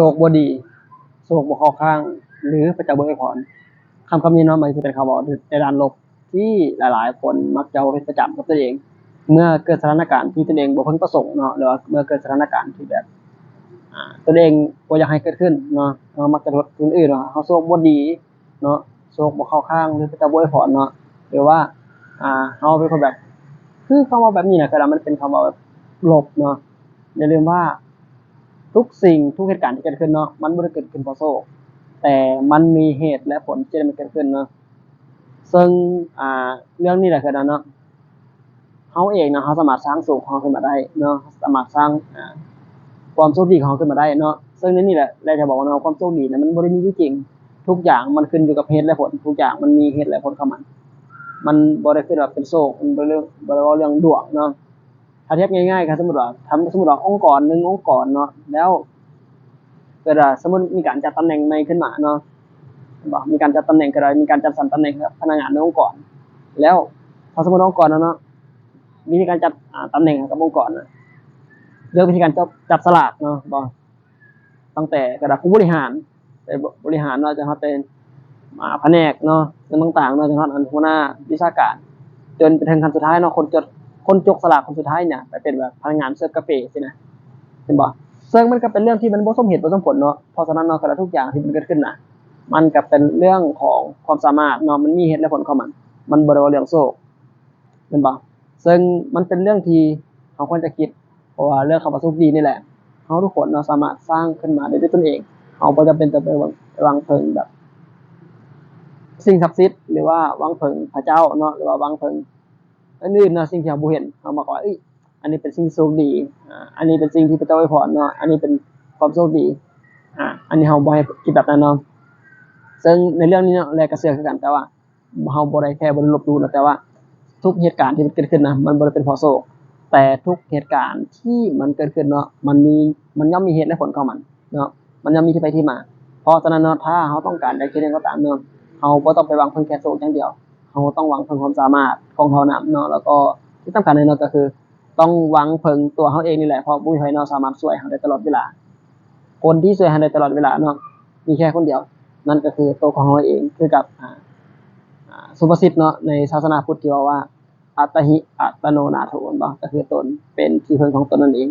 โศกบดี โศกบ่เข้าข้าง หรือพระเจ้าบ่อวยพรคำคำนี้เนาะมันจะเป็นคำบอกในด้านลบที่หลายๆ คนมักจะเอาเป็นประจำกับตัวเอง เมื่อเกิดสถานการณ์ที่ตนเองบ่พึงประสงค์เนาะหรือว่าเมื่อเกิดสถานการณ์ที่แบบตัวเองบ่อยากให้เกิดขึ้นเนาะเรามักจะโทษคนอื่นว่าะเฮาโชคบ่ดีเนาะโชคบ่เข้าข้างหรือพระเจ้าบ่อวยพรเนาะหรือว่าอ่าเฮาเป็นคนแบบ คือคำว่าแบบนี้นะก็แล้วมันเป็นคำว่าแบบลบเนาะอย่าลืมว่า ทุกสิ่งทุกเหตุการณ์ที่เกิดขึ้นเนาะมันบ่ได้เกิดขึ้นเพราะโชคแต่มันมีเหตุและผลที่มันเกิดขึ้นเนาะซึ่งอ่าเรื่องนี้แหละคือเนาะเฮาเองเนาะเฮาสามารถสร้างสุขของเราขึ้นมาได้เนาะสามารถสร้างอ่าความโชคดีของเขาขึ้นมาได้เนาะซึ่งในนี่แหละเราจะบอกว่าเนาะความโชคดีเนี่ยมันบ่ได้มีอยู่จริง ทุกอย่างมันขึ้นอยู่กับเหตุและผล ทุกอย่างมันมีเหตุและผลเของมัน มันบ่ได้ขึ้นว่าเป็นโชคมันเรื่องบ่ได้ว่าเรื่องดวงเนาะ ถ้าเทียบง่ายๆครับสมมติว่าทำสมมติว่าองค์กรหนึ่งองค์กรเนาะแล้วเกิดว่าสมมติมีการจัดตำแหน่งใหม่ขึ้นมาเนาะบอกมีการจัดตำแหน่งก็ได้มีการจัดสรรตำแหน่งให้กับพนักงานในองค์กร แล้วถ้าสมมติองค์กรนั้นเนาะมีการจัดอ่าตำแหน่งกับองค์กรน่ะเรื่องวิธีการจับจับสลากเนาะบอกตั้งแต่กระดับผู้บริหารไปบริหารเนาะจะฮอดเป็นอ่าแผนกเนาะเรื่องต่างๆเนาะจะฮอดอันหัวหน้าวิชาการ จนไปถึงขั้นสุดท้ายเนาะคนจด คนจกสลากคนสุดท้ายเนี่ยไปเป็นแบบพนักงานเสิร์ฟกาแฟสินะเห็นบ่ซึ่งมันก็เป็นเรื่องที่มันบ่สมเหตุบ่สมผลเนาะเพราะฉะนั้นเนาะกระทุกอย่างที่มันเกิดขึ้นน่ะมันก็เป็นเรื่องของความสามารถเนาะมันมีเหตุและผลของมัน มันบ่ได้ว่าเรื่องโชคเห็นบ่ซึ่งมันเป็นเรื่องที่เราควรจะคิดเพราะว่าเรื่องคำว่าสุขดีนี่แหละเราทุกคนเราสามารถสร้างขึ้นมาได้ด้วยตนเองเราบ่จำเป็นจะไปหวังหวังเพิงแบบ สิ่งศักดิ์สิทธิ์หรือว่าหวังเพิงพระเจ้าเนาะหรือว่าหวังเพิง อื่นๆเนาะสิ่งที่เราบ่เห็นเรามาก็ว่าเอ้ยอันนี้เป็นสิ่งโชคดีอ่าอันนี้เป็นสิ่งที่พระเจ้าอวยพรเนาะอันนี้เป็นความโชคดีอ่าอันนี้เราบ่ให้คิดแบบนั้นเนาะซึ่งในเรื่องนี้เนาะแลกระเสือคือกันแต่ว่าเราบ่ได้แค่บ่ได้ลบหลู่นะแต่ว่า ทุกเหตุการณ์ที่มันเกิดขึ้นนะมันบ่ได้เป็นพราะโชคแต่ทุกเหตุการณ์ที่มันเกิดขึ้นเนาะมันมีมันย่อมมีเหตุและผลของมันเนาะมันย่อมมีที่ไปที่มา เพราะฉะนั้นเนาะถ้าเราต้องการได้คิดยังก็ตามเนาะเราบ่ต้องไปหวังเพิ่งแค่โชคอย่างเดียวเราต้องหวังเพิ่งความสามารถ ของเขานํเนาะแล้วก็ที่สำคัญเลยเนาะก็คือ ต้องหวังเพิงตัวเขาเองนี่แหละเพราะบ่มีใครเนาะสามารถช่วยเขาได้ตลอดเวลา คนที่ช่วยเราได้ตลอดเวลาเนาะมีแค่คนเดียว นั่นก็คือตัวของเราเองคือกับอ่าสุภาษิตเนาะในศาสนาพุทธที่ว่าว่าอัตหิอัตโนนาโถนาะก็คือตนเป็นที่พึ่งของตนนั่นเอง